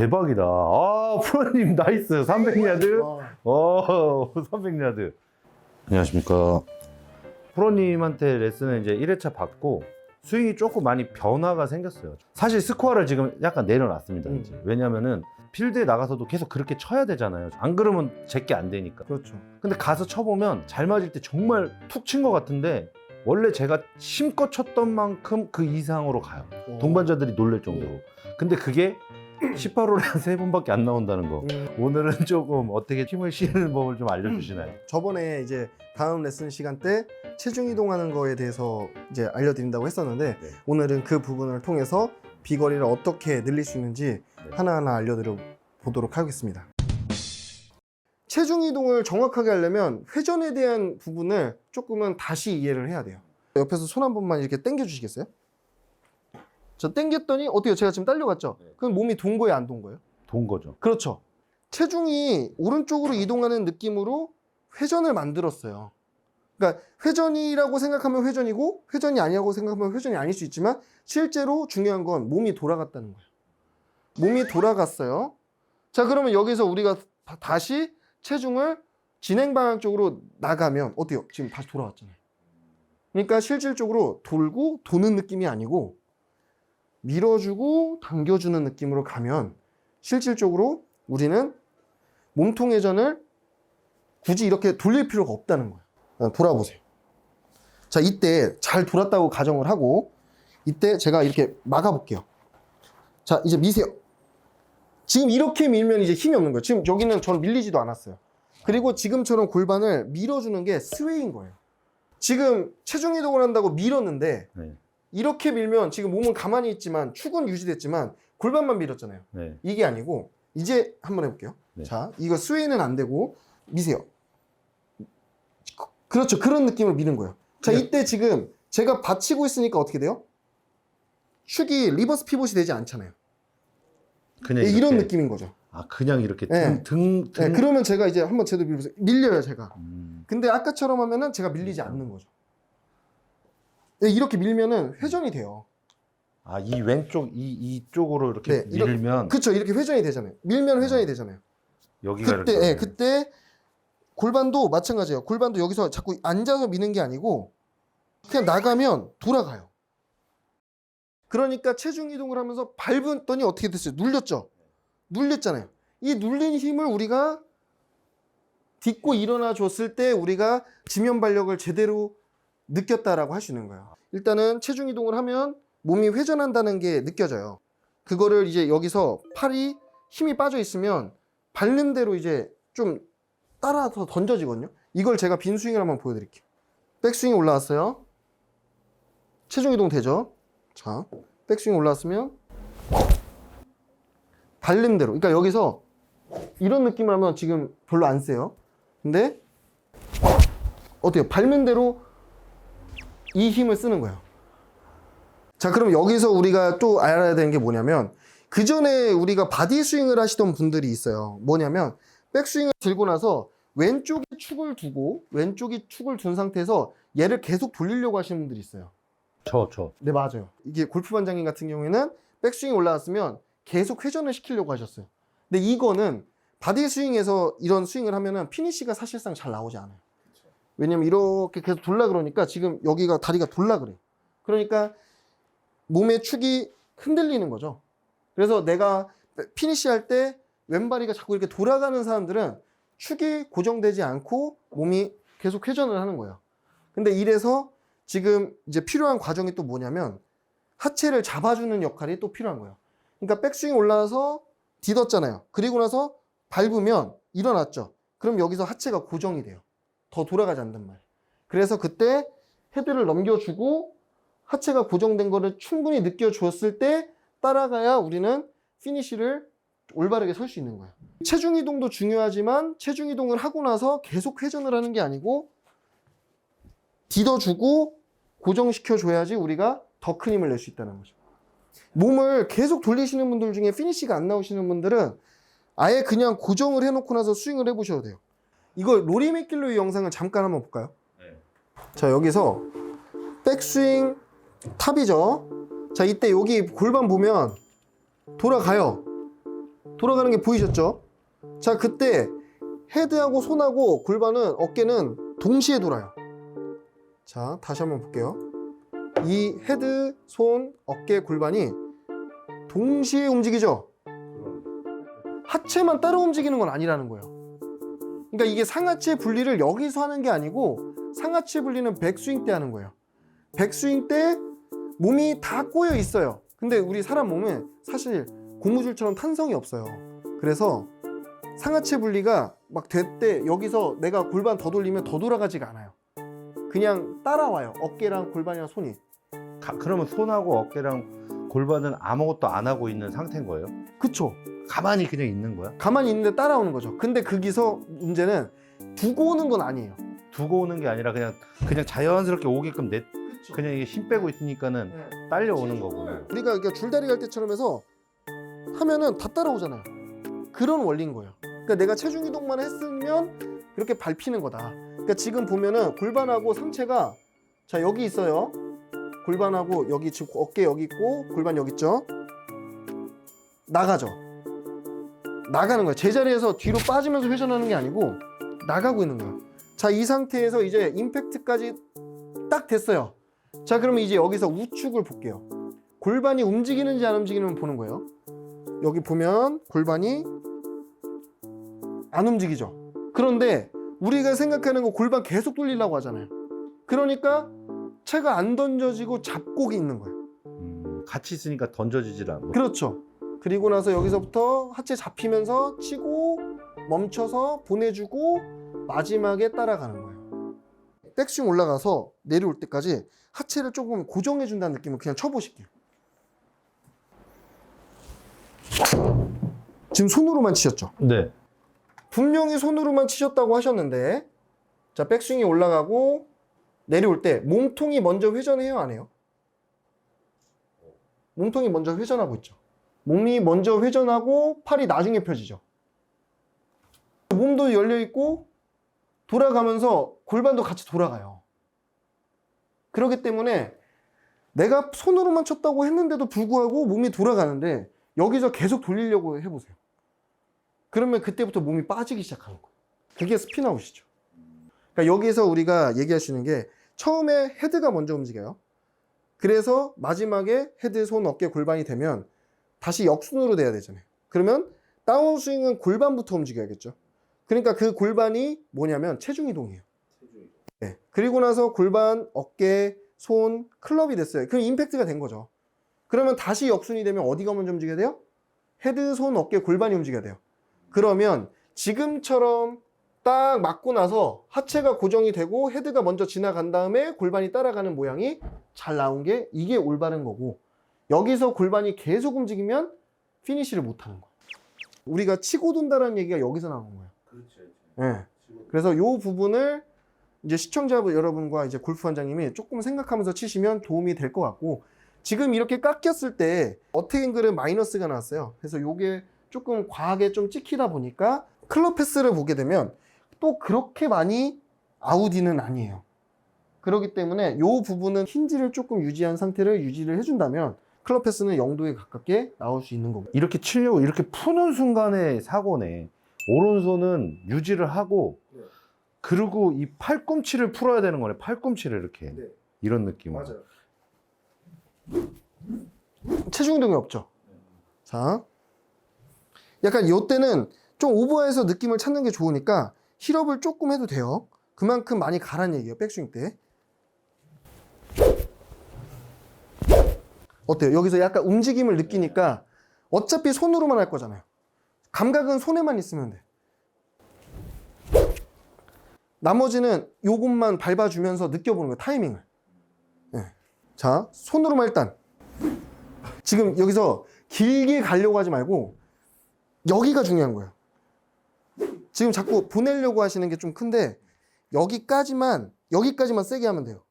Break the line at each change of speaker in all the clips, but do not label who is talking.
대박이다. 아, 프로님 나이스. 300야드.
와,
어, 300야드. 안녕하십니까. 프로님한테 레슨을 이제 1회차 받고 스윙이 조금 많이 변화가 생겼어요. 사실 스코어를 지금 약간 내려놨습니다.
음.
이제. 왜냐면은 필드에 나가서도 계속 그렇게 쳐야 되잖아요. 안 그러면 제게 안 되니까.
그렇죠.
근데 가서 쳐보면 잘 맞을 때 정말 툭 친 것 같은데 원래 제가 힘껏 쳤던 만큼 그 이상으로 가요.
어.
동반자들이 놀랄 정도로. 근데 그게 18홀에 한세 번밖에 안 나온다는 거.
음,
오늘은 조금 어떻게 힘을 실는 법을 좀 알려주시나요?
저번에 이제 다음 레슨 시간 때 체중 이동하는 거에 대해서 이제 알려드린다고 했었는데
네.
오늘은 그 부분을 통해서 비거리를 어떻게 늘릴 수 있는지
네.
하나하나 알려드려 보도록 하겠습니다. 체중 이동을 정확하게 하려면 회전에 대한 부분을 조금은 다시 이해를 해야 돼요. 옆에서 손 한 번만 이렇게 당겨 주시겠어요? 저 당겼더니 어때요? 제가 지금 딸려갔죠?
네.
그럼 몸이 돈 거예요, 안 돈 거예요?
돈 거죠.
그렇죠. 체중이 오른쪽으로 이동하는 느낌으로 회전을 만들었어요. 그러니까 회전이라고 생각하면 회전이고 회전이 아니라고 생각하면 회전이 아닐 수 있지만 실제로 중요한 건 몸이 돌아갔다는 거예요. 몸이 돌아갔어요. 자, 그러면 여기서 우리가 다- 다시 체중을 진행 방향 쪽으로 나가면 어때요? 지금 다시 돌아왔잖아요. 그러니까 실질적으로 돌고 도는 느낌이 아니고 밀어주고 당겨주는 느낌으로 가면 실질적으로 우리는 몸통 회전을 굳이 이렇게 돌릴 필요가 없다는 거예요. 어, 돌아보세요. 자, 이때 잘 돌았다고 가정을 하고 이때 제가 이렇게 막아볼게요. 자, 이제 미세요. 지금 이렇게 밀면 이제 힘이 없는 거예요. 지금 여기는 저는 밀리지도 않았어요. 그리고 지금처럼 골반을 밀어주는 게 스웨인 거예요. 지금 체중 이동을 한다고 밀었는데
네.
이렇게 밀면 지금 몸은 가만히 있지만 축은 유지됐지만 골반만 밀었잖아요.
네.
이게 아니고 이제 한번 해볼게요.
네.
자, 이거 스웨이는 안 되고 미세요. 그- 그렇죠. 그런 느낌을 미는 거예요. 자,
네.
이때 지금 제가 받치고 있으니까 어떻게 돼요? 축이 리버스 피봇이 되지 않잖아요.
그냥
네, 이런 느낌인 거죠.
아 그냥 이렇게
네.
등, 등,
네,
등.
그러면 제가 이제 한번 제대로. 밀려요, 제가.
음,
근데 아까처럼 하면은 제가 밀리지 않는 거죠. 네, 이렇게 밀면은 회전이 돼요.
아 이 왼쪽 이 이쪽으로 이렇게
네, 이렇게-
밀면
그쵸, 이렇게 회전이 되잖아요. 밀면 회전이 되잖아요.
여기가
그때,
이렇게
예, 그때 골반도 마찬가지예요. 골반도 여기서 자꾸 앉아서 미는 게 아니고 그냥 나가면 돌아가요. 그러니까 체중 이동을 하면서 밟았더니 어떻게 됐어요? 눌렸죠? 눌렸잖아요. 이 눌린 힘을 우리가 딛고 일어나 줬을 때 우리가 지면 발력을 제대로 느꼈다라고 있는 거예요. 일단은 체중 이동을 하면 몸이 회전한다는 게 느껴져요. 그거를 이제 여기서 팔이 힘이 빠져 있으면 밟는 대로 이제 좀 따라서 던져지거든요. 이걸 제가 빈 스윙을 한번 보여드릴게요. 백스윙이 올라왔어요. 체중 이동 되죠? 자, 백스윙 올라왔으면 밟는 대로. 그러니까 여기서 이런 느낌을 하면 지금 별로 안 세요. 근데 어때요? 밟는 대로 이 힘을 쓰는 거예요. 자, 그럼 여기서 우리가 또 알아야 되는 게 뭐냐면 그 전에 우리가 바디 스윙을 하시던 분들이 있어요. 뭐냐면 백스윙을 들고 나서 왼쪽에 축을 두고 왼쪽에 축을 둔 상태에서 얘를 계속 돌리려고 하시는 분들이 있어요.
저 저.
네, 맞아요. 이게 골프 반장님 같은 경우에는 백스윙이 올라왔으면 계속 회전을 시키려고 하셨어요. 근데 이거는 바디 스윙에서 이런 스윙을 하면은 피니시가 사실상 잘 나오지 않아요. 왜냐면 이렇게 계속 돌라 그러니까 지금 여기가 다리가 돌라 그래요. 그러니까 몸의 축이 흔들리는 거죠. 그래서 내가 피니시 할 때 왼발이가 자꾸 이렇게 돌아가는 사람들은 축이 고정되지 않고 몸이 계속 회전을 하는 거예요. 근데 이래서 지금 이제 필요한 과정이 또 뭐냐면 하체를 잡아주는 역할이 또 필요한 거예요. 그러니까 백스윙 올라와서 디뎠잖아요. 그리고 나서 밟으면 일어났죠. 그럼 여기서 하체가 고정이 돼요. 더 돌아가지 않는 말. 그래서 그때 헤드를 넘겨주고 하체가 고정된 거를 충분히 느껴줬을 때 따라가야 우리는 피니시를 올바르게 설 수 있는 거예요. 체중 이동도 중요하지만 체중 이동을 하고 나서 계속 회전을 하는 게 아니고 디뎌주고 고정시켜 줘야지 우리가 더 큰 힘을 낼 수 있다는 거죠. 몸을 계속 돌리시는 분들 중에 피니시가 안 나오시는 분들은 아예 그냥 고정을 해놓고 나서 스윙을 해보셔도 돼요. 이거 로리 맥길로의 영상을 잠깐 한번 볼까요?
네.
자 여기서 백스윙 탑이죠. 자 이때 여기 골반 보면 돌아가요. 돌아가는 게 보이셨죠? 자, 그때 헤드하고 손하고 골반은 어깨는 동시에 돌아요. 자, 다시 한번 볼게요. 이 헤드, 손, 어깨, 골반이 동시에 움직이죠? 하체만 따로 움직이는 건 아니라는 거예요. 그러니까 이게 상하체 분리를 여기서 하는 게 아니고 상하체 분리는 백스윙 때 하는 거예요. 백스윙 때 몸이 다 꼬여 있어요. 근데 우리 사람 몸은 사실 고무줄처럼 탄성이 없어요. 그래서 상하체 분리가 막 될 때 여기서 내가 골반 더 돌리면 더 돌아가지가 않아요. 그냥 따라와요. 어깨랑 골반이랑 손이.
가- 그러면 손하고 어깨랑 골반은 아무것도 안 하고 있는 상태인 거예요?
그쵸?
가만히 그냥 있는 거야?
가만히 있는데 따라오는 거죠. 근데 거기서 문제는 두고 오는 건 아니에요.
두고 오는 게 아니라 그냥 그냥 자연스럽게 오게끔 내 그냥 이게 힘 빼고 있으니까는 딸려오는 거고.
우리가 그러니까 줄다리 갈 때처럼 해서 하면은 다 따라오잖아요. 그런 원리인 거예요. 그러니까 내가 체중 이동만 했으면 그렇게 밟히는 거다. 그러니까 지금 보면은 골반하고 상체가 자 여기 있어요. 골반하고 여기 지금 어깨 여기 있고 골반 여기 있죠. 나가죠. 나가는 거예요. 제자리에서 뒤로 빠지면서 회전하는 게 아니고 나가고 있는 거예요. 자, 이 상태에서 이제 임팩트까지 딱 됐어요. 자, 그러면 이제 여기서 우측을 볼게요. 골반이 움직이는지 안 움직이는지 보는 거예요. 여기 보면 골반이 안 움직이죠. 그런데 우리가 생각하는 거 골반 계속 돌리려고 하잖아요. 그러니까 채가 안 던져지고 잡곡이 있는 거예요.
음, 같이 있으니까 던져지질 않고.
그렇죠. 그리고 나서 여기서부터 하체 잡히면서 치고 멈춰서 보내주고 마지막에 따라가는 거예요. 백스윙 올라가서 내려올 때까지 하체를 조금 고정해 준다는 느낌을 그냥 쳐보실게요. 지금 손으로만 치셨죠?
네.
분명히 손으로만 치셨다고 하셨는데 자 백스윙이 올라가고 내려올 때 몸통이 먼저 회전해요 안 해요? 몸통이 먼저 회전하고 있죠 몸이 먼저 회전하고 팔이 나중에 펴지죠 몸도 열려 있고 돌아가면서 골반도 같이 돌아가요 그렇기 때문에 내가 손으로만 쳤다고 했는데도 불구하고 몸이 돌아가는데 여기서 계속 돌리려고 해보세요 그러면 그때부터 몸이 빠지기 시작하는 거예요. 그게 스피나웃이죠. 그러니까 여기서 우리가 있는 게 처음에 헤드가 먼저 움직여요. 그래서 마지막에 헤드, 손, 어깨, 골반이 되면 다시 역순으로 돼야 되잖아요. 그러면 다운 스윙은 골반부터 움직여야겠죠. 그러니까 그 골반이 뭐냐면 체중 이동이에요. 네. 그리고 나서 골반, 어깨, 손, 클럽이 됐어요. 그럼 임팩트가 된 거죠. 그러면 다시 역순이 되면 어디가 먼저 움직여야 돼요? 헤드, 손, 어깨, 골반이 움직여야 돼요. 그러면 지금처럼 딱 맞고 나서 하체가 고정이 되고 헤드가 먼저 지나간 다음에 골반이 따라가는 모양이 잘 나온 게 이게 올바른 거고 여기서 골반이 계속 움직이면 피니시를 못 하는 거예요. 우리가 치고 돈다는 얘기가 여기서 나온 거예요. 예. 그래서 이 부분을 이제 시청자 여러분과 이제 골프 원장님이 조금 생각하면서 치시면 도움이 될 것 같고 지금 이렇게 깎였을 때 어택앵글은 마이너스가 나왔어요. 그래서 요게 조금 과하게 좀 찍히다 보니까 클럽 패스를 보게 되면 또 그렇게 많이 아우디는 아니에요. 그렇기 때문에 이 부분은 힌지를 조금 유지한 상태를 유지를 해준다면 클럽 패스는 0도에 가깝게 나올 수 있는 거고.
이렇게 치려고 이렇게 푸는 순간에 사고네. 오른손은 유지를 하고 그리고 이 팔꿈치를 풀어야 되는 거네. 팔꿈치를 이렇게
네.
이런 느낌으로.
체중 이동이 없죠. 자, 약간 이때는 좀 오버해서 느낌을 찾는 게 좋으니까 힐업을 조금 해도 돼요. 그만큼 많이 가란 얘기예요. 백스윙 때. 어때요? 여기서 약간 움직임을 느끼니까 어차피 손으로만 할 거잖아요. 감각은 손에만 있으면 돼. 나머지는 요것만 밟아주면서 느껴보는 거예요. 타이밍을. 네. 자, 손으로만 일단. 지금 여기서 길게 가려고 하지 말고 여기가 중요한 거예요. 지금 자꾸 보내려고 하시는 게 좀 큰데 여기까지만 여기까지만 세게 하면 돼요.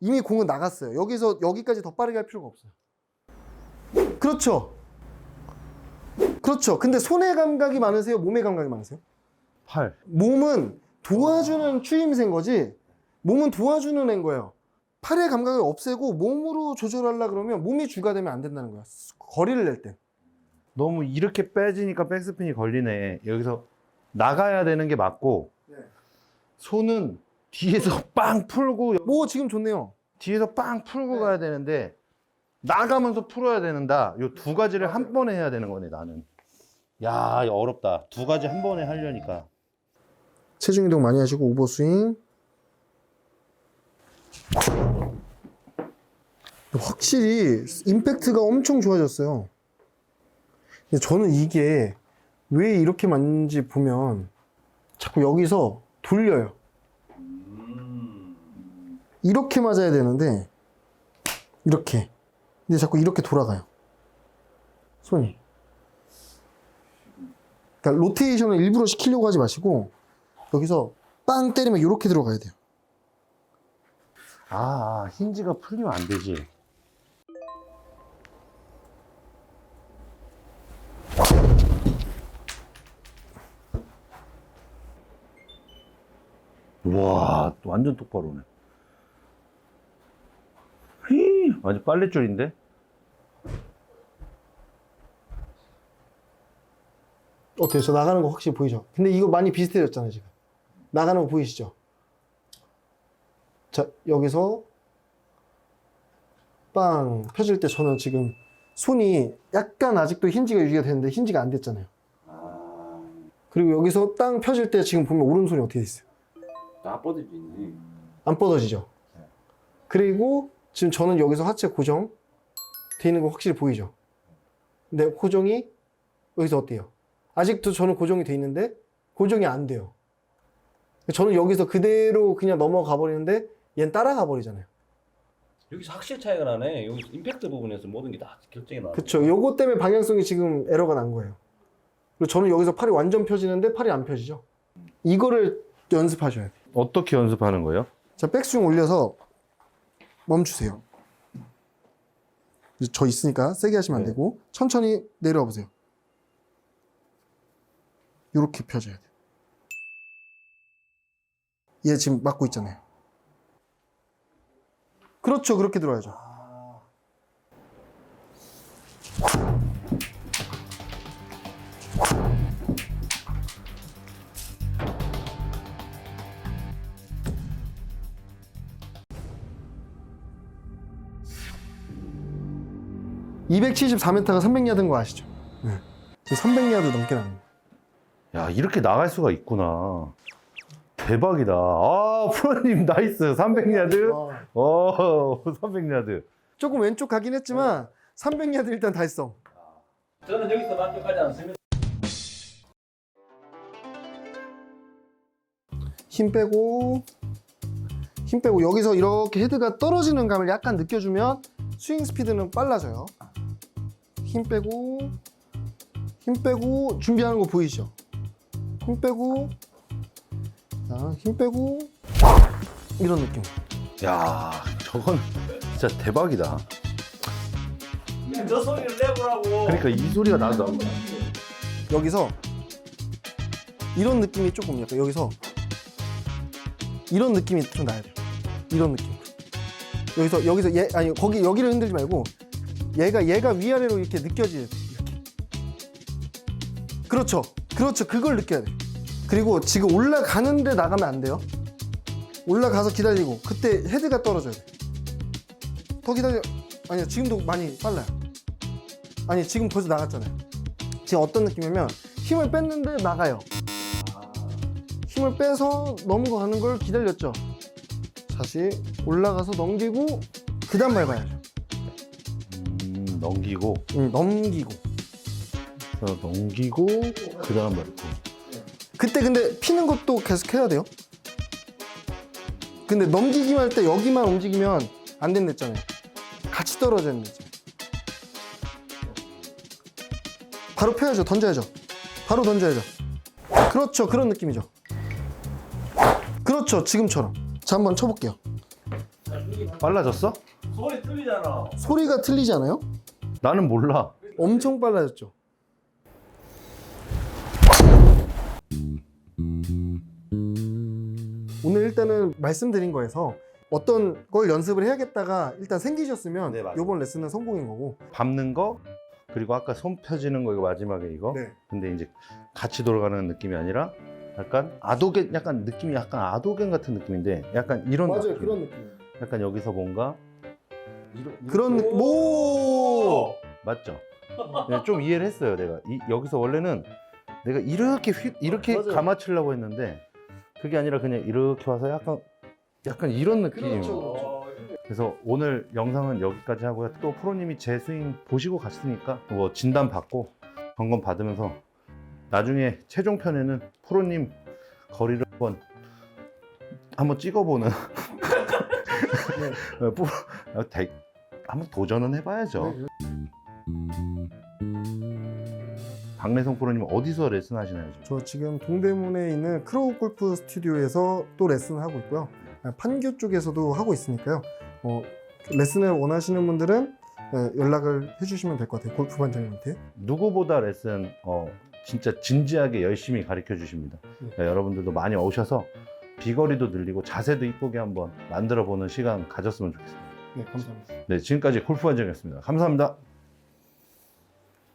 이미 공은 나갔어요. 여기서 여기까지 더 빠르게 할 필요가 없어요. 그렇죠. 그렇죠. 근데 손의 감각이 많으세요? 몸의 감각이 많으세요?
팔.
몸은 도와주는 추임새인 거지 몸은 도와주는 애인 거예요 팔의 감각을 없애고 몸으로 조절하려 그러면 몸이 주가 되면 안 된다는 거야 거리를 낼 때
너무 이렇게 빼지니까 백스핀이 걸리네. 여기서 나가야 되는 게 맞고
네.
손은 뒤에서 빵 풀고
뭐 지금 좋네요.
뒤에서 빵 풀고
네.
가야 되는데 나가면서 풀어야 되는다. 요 두 가지를 한 번에 해야 되는 거네 나는. 야 이거 어렵다. 두 가지 한 번에 하려니까.
체중 이동 많이 하시고 오버 스윙. 확실히 임팩트가 엄청 좋아졌어요. 근데 저는 이게 왜 이렇게 맞는지 보면 자꾸 여기서 돌려요. 이렇게 맞아야 되는데 이렇게. 근데 자꾸 이렇게 돌아가요. 손이. 그러니까 로테이션을 일부러 시키려고 하지 마시고 여기서 빵 때리면 이렇게 들어가야 돼요.
아, 아 힌지가 풀리면 안 되지. 와, 완전 똑바로 오네. 휘, 완전 빨래줄인데?
어때요? 저 나가는 거 확실히 보이죠? 근데 이거 많이 비슷해졌잖아요, 지금. 나가는 거 보이시죠? 자, 여기서 빵 펴질 때 저는 지금 손이 약간 아직도 힌지가 유지가 되는데 힌지가 안 됐잖아요. 그리고 여기서 땅 펴질 때 지금 보면 오른손이 어떻게 돼 있어요?
다 뻗어져 있네.
안 뻗어지죠? 그리고 지금 저는 여기서 하체 고정 돼 있는 거 확실히 보이죠? 근데 고정이 여기서 어때요? 아직도 저는 고정이 돼 있는데 고정이 안 돼요. 저는 여기서 그대로 그냥 넘어가 버리는데 얘는 따라가 버리잖아요.
여기서 확실히 차이가 나네. 여기 임팩트 부분에서 모든 게 다 결정이 나.
그쵸. 요거 때문에 방향성이 지금 에러가 난 거예요. 그리고 저는 여기서 팔이 완전 펴지는데 팔이 안 펴지죠. 이거를 연습하셔야 돼요.
어떻게 연습하는 거예요?
자, 백스윙 올려서 멈추세요. 저 있으니까 세게 하시면 안
네.
되고 천천히 내려와 보세요. 이렇게 펴줘야 돼요. 얘 지금 맞고 있잖아요. 그렇죠. 그렇게 들어야죠. (274m가) (300야드인) 거 아시죠? 네. 300야드 넘게 나는
야, 이렇게 나갈 수가 있구나. 대박이다. 아, 프로님 나이스. 300야드.
거.
어, 300야드.
조금 왼쪽 가긴 했지만 300야드 일단 달성.
저는 여기서 만족하지 않습니다.
힘 빼고 힘 빼고 여기서 이렇게 헤드가 떨어지는 감을 약간 느껴주면 스윙 스피드는 빨라져요. 힘 빼고 힘 빼고 준비하는 거 보이시죠? 힘 빼고 자, 힘 빼고 이런 느낌.
야, 저건 진짜 대박이다.
저 소리를 내보라고.
그러니까 이 소리가 나서
여기서 이런 느낌이 조금 약간 여기서 이런 느낌이 좀 나야 돼요. 이런 느낌. 여기서 여기서 얘 아니 거기 여기를 흔들지 말고 얘가 얘가 위아래로 이렇게 느껴지게 돼. 이렇게. 그렇죠. 그렇죠. 그걸 느껴야 돼. 그리고 지금 올라가는데 나가면 안 돼요. 올라가서 기다리고 그때 헤드가 떨어져야 돼. 더 기다려. 아니요. 지금도 많이 빨라요. 아니 지금 벌써 나갔잖아요. 지금 어떤 느낌이냐면 힘을 뺐는데 나가요. 힘을 빼서 넘어가는 걸 기다렸죠. 다시 올라가서 넘기고 그 다음 밟아야죠.
음, 넘기고
음, 넘기고.
그래서 넘기고 그 다음 밟고.
그때 근데 피는 것도 계속 해야 돼요. 근데 넘기기만 할 때 여기만 움직이면 안 된댔잖아요. 같이 떨어져야 된댔죠. 바로 펴야죠. 던져야죠. 바로 던져야죠. 그렇죠. 그런 느낌이죠. 그렇죠. 지금처럼. 자, 한번 쳐볼게요.
빨라졌어?
소리 틀리잖아.
소리가 틀리지 않아요?
나는 몰라.
엄청 빨라졌죠. 오늘 일단은 말씀드린 거에서 어떤 걸 연습을 해야겠다가 일단 생기셨으면
네, 맞아요.
이번 레슨은 성공인 거고
밟는 거, 그리고 아까 손 펴지는 거 이거 마지막에 이거.
네.
근데 이제 같이 돌아가는 느낌이 아니라 약간 아도겐 약간 느낌이 약간 아도겐 같은 느낌인데 약간 이런
맞아요.
느낌.
그런 느낌.
약간 여기서 뭔가
그런. 오!
맞죠? 네, 좀 이해를 했어요, 내가. 이, 여기서 원래는 내가 이렇게 휘, 이렇게
맞아요.
감아치려고 했는데 그게 아니라 그냥 이렇게 와서 약간 약간 이런 느낌.
그렇죠, 그렇죠.
그래서 오늘 영상은 여기까지 하고요. 또 프로님이 제 스윙 보시고 갔으니까 뭐 진단 받고 점검 받으면서 나중에 최종 편에는 프로님 거리를 한번 한번 찍어보는
네.
어, 프로- 어, 대- 한번 도전은 해봐야죠.
네.
박래성 프로님 어디서 레슨 하시나요? 지금?
저 지금 동대문에 있는 크로우 골프 스튜디오에서 또 레슨을 하고 있고요. 아, 판교 쪽에서도 하고 있으니까요. 어, 레슨을 원하시는 분들은 예, 연락을 해주시면 될 것 같아요. 골프 반장님한테.
누구보다 레슨 어, 진짜 진지하게 열심히 가르쳐 주십니다.
네.
네, 여러분들도 많이 오셔서 비거리도 늘리고 자세도 이쁘게 한번 만들어 보는 시간 가졌으면 좋겠습니다.
네, 감사합니다.
네, 지금까지 골프 관장이었습니다. 감사합니다.